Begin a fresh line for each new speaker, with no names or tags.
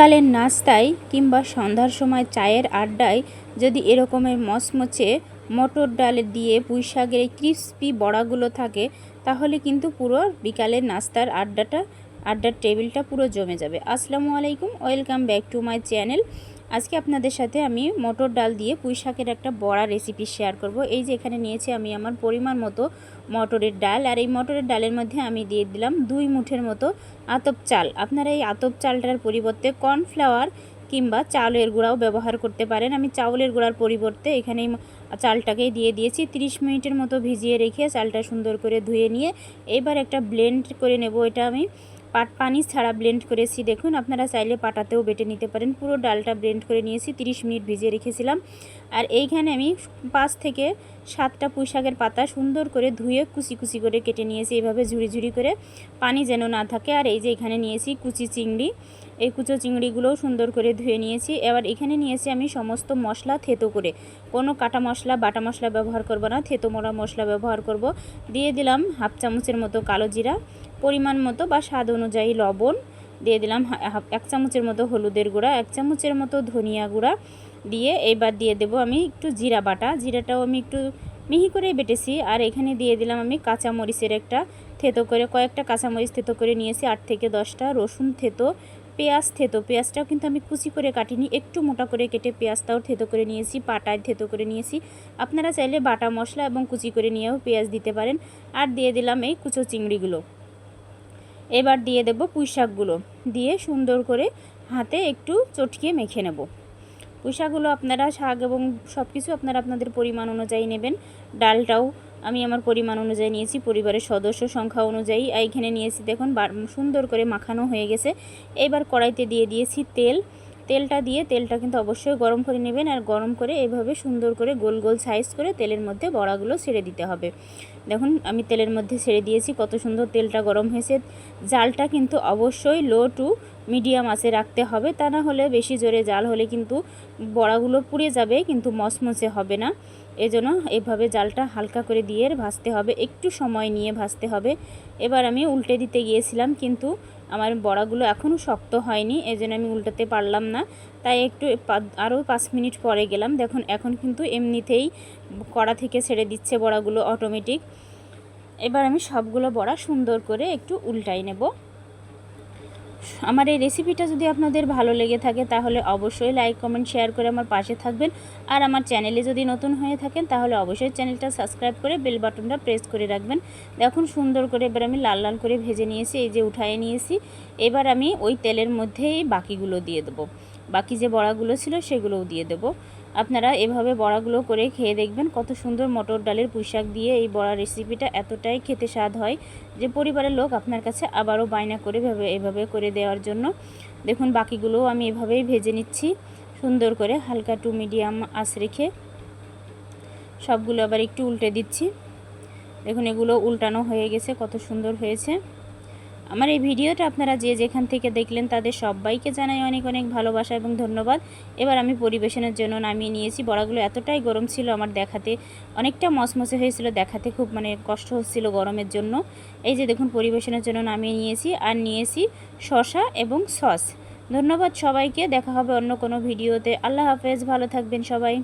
বিকালের নাস্তায় কিংবা সন্ধ্যার সময় চায়ের আড্ডায় যদি এরকমের মচমচে মটর ডাল দিয়ে পুঁইশাকের ক্রিস্পি বড়াগুলো থাকে, তাহলে কিন্তু পুরো বিকালের নাস্তার আড্ডাটা আড্ডার টেবিলটা পুরো জমে যাবে। আসসালামু আলাইকুম, welcome back to my channel. আজকে আপনাদের সাথে আমি মটর ডাল দিয়ে পুঁই শাকের একটা বড়া রেসিপি শেয়ার করব। এই যে এখানে নিয়েছি আমি আমার পরিমাণ মতো মটরের ডাল। আর এই মটরের ডালের মধ্যে আমি দিয়ে দিলাম দুই মুঠের মতো আতপ চাল। আপনারা এই আতপ চালটার পরিবর্তে কর্নফ্লাওয়ার কিংবা চালের গুঁড়াও ব্যবহার করতে পারেন। আমি চাউলের গুঁড়ার পরিবর্তে এখানে এই চালটাকেই দিয়ে দিয়েছি। 30 মিনিটের মতো ভিজিয়ে রেখে চালটা সুন্দর করে ধুয়ে নিয়ে এবার একটা ব্লেন্ড করে নেব। এটা আমি পাট পানি ছাড়া ব্লেন্ড করেছি। দেখুন, আপনারা চাইলে পাটাতেও বেটে নিতে পারেন। পুরো ডালটা ব্লেন্ড করে নিয়েছি 30 মিনিট ভিজিয়ে রেখেছিলাম। আর এইখানে আমি পাঁচ থেকে সাতটা পুঁইশাকের পাতা সুন্দর করে ধুয়ে কুচি কুচি করে কেটে নিয়েছি। এভাবে ঝুড়ি ঝুড়ি করে পানি যেন না থাকে। আর এই যে এখানে নিয়েছি কুচি চিংড়ি। এই কুচো চিংড়িগুলোও সুন্দর করে ধুয়ে নিয়েছি। এবার এখানে নিয়েছি আমি সমস্ত মশলা, থেতো করে। কোনো কাটা মশলা, বাটা মশলা ব্যবহার করব না। থেতো মোড়া মশলা ব্যবহার করব। দিয়ে দিলাম হাফ চামচের মতো কালো জিরা, পরিমাণ মতো বা স্বাদ অনুযায়ী লবণ। দিয়ে দিলাম এক চামচের মতো হলুদের গুঁড়া, এক চামচের মতো ধনিয়া গুঁড়া দিয়ে এবার দিয়ে দেব আমি একটু জিরা বাটা। জিরাটাও আমি একটু মিহি করে বেটেছি। আর এখানে দিয়ে দিলাম আমি কাঁচা মরিচের একটা থেতো করে, কয়েকটা কাঁচামরিচ থেতো করে নিয়েছি, আট থেকে দশটা রসুন থেতো, পেঁয়াজ থেতো। পেঁয়াজটাও কিন্তু আমি কুচি করে কাটিনি, একটু মোটা করে কেটে পেঁয়াজটাও থেতো করে নিয়েছি পাটায় থেতো করে নিয়েছি। আপনারা চাইলে বাটা মশলা এবং কুচি করে নিয়েও পেঁয়াজ দিতে পারেন। আর দিয়ে দিলাম এই কুচো চিংড়িগুলো। এবার দিয়ে দেব পুঁই শাকগুলো দিয়ে সুন্দর করে হাতে একটু চটকিয়ে মেখে নেব। পুঁই শাকগুলো আপনারা শাক এবং সব কিছু আপনারা আপনাদের পরিমাণ অনুযায়ী নেবেন। ডালটাও আমি আমার পরিমাণ অনুযায়ী নিয়েছি, পরিবারের সদস্য সংখ্যা অনুযায়ী। এইখানে নিয়েছি দেখুন সুন্দর করে মাখানো হয়ে গেছে। এবার কড়াইতে দিয়ে দিয়েছি তেল। তেলটা দিয়ে তেলটা কিন্তু অবশ্যই গরম করে নেবেন আর গরম করে এভাবে সুন্দর করে গোল গোল সাইজ করে তেলের মধ্যে বড়াগুলো ছেড়ে দিতে হবে। দেখুন, আমি তেলের মধ্যে ছেড়ে দিয়েছি, কত সুন্দর তেলটা গরম হয়েছে। জালটা কিন্তু অবশ্যই লো টু মিডিয়াম আঁচে রাখতে হবে। তা না হলে বেশি জোরে জাল হলে কিন্তু বড়াগুলো পুড়ে যাবে, কিন্তু মচমচে হবে না। এজন্য এভাবে জালটা হালকা করে দিয়ে ভাজতে হবে। একটু সময় নিয়ে ভাজতে হবে। এবার আমি উল্টে দিতে গিয়েছিলাম, কিন্তু আমার বড়াগুলো এখনও শক্ত হয়নি এই জন্য আমি উল্টাতে পারলাম না। তাই একটু আরও পাঁচ মিনিট পরে গেলাম। দেখুন, এখন কিন্তু এমনিতেই কড়া থেকে ছেড়ে দিচ্ছে বড়াগুলো অটোমেটিক এবার আমি সবগুলো বড়া সুন্দর করে একটু উল্টাই নেব। আমার এই রেসিপিটা যদি আপনাদের ভালো লেগে থাকে, তাহলে অবশ্যই লাইক কমেন্ট শেয়ার করে আমার পাশে থাকবেন। আর আমার চ্যানেলে যদি নতুন হয়ে থাকেন, তাহলে অবশ্যই চ্যানেলটা সাবস্ক্রাইব করে বেল বাটনটা প্রেস করে রাখবেন। দেখুন, সুন্দর করে এবার আমি লাল লাল করে ভেজে নিয়েছি, এই যে উঠায়ে নিয়েছি। এবার আমি ওই তেলের মধ্যেই বাকিগুলো দিয়ে দেবো। বাকি যে বড়াগুলো ছিল, সেগুলোও দিয়ে দেবো। আপনারা এভাবে বড়াগুলো করে খেয়ে দেখবেন কত সুন্দর মটর ডালের পুঁইশাক দিয়ে এই বড়া রেসিপিটা এতটাই খেতে স্বাদ হয় যে পরিবারের লোক আপনার কাছে আবারও বায়না করে ভেবে এভাবে করে দেওয়ার জন্য। দেখুন, বাকিগুলোও আমি এভাবেই ভেজে নিচ্ছি। সুন্দর করে হালকা টু মিডিয়াম আঁচ রেখে সবগুলো আবার একটু উল্টে দিচ্ছি। দেখুন, এগুলো উল্টানো হয়ে গেছে, কত সুন্দর হয়েছে। আমার এই ভিডিওটা আপনারা যে যেখান থেকে দেখলেন তাদের সবাইকে জানাই অনেক অনেক ভালোবাসা এবং ধন্যবাদ। এবার আমি পরিবেশনের জন্য নামিয়ে নিয়েছি। বড়াগুলো এতটাই গরম ছিল আমার দেখাতে, অনেকটা মচমচে হয়েছিল দেখাতে, খুব মানে কষ্ট হচ্ছিল গরমের জন্য। এই যে দেখুন, পরিবেশনের জন্য নামিয়ে নিয়েছি আর নিয়েছি শশা এবং সস। ধন্যবাদ সবাইকে, দেখা হবে অন্য কোনো ভিডিওতে। আল্লাহ হাফেজ, ভালো থাকবেন সবাই।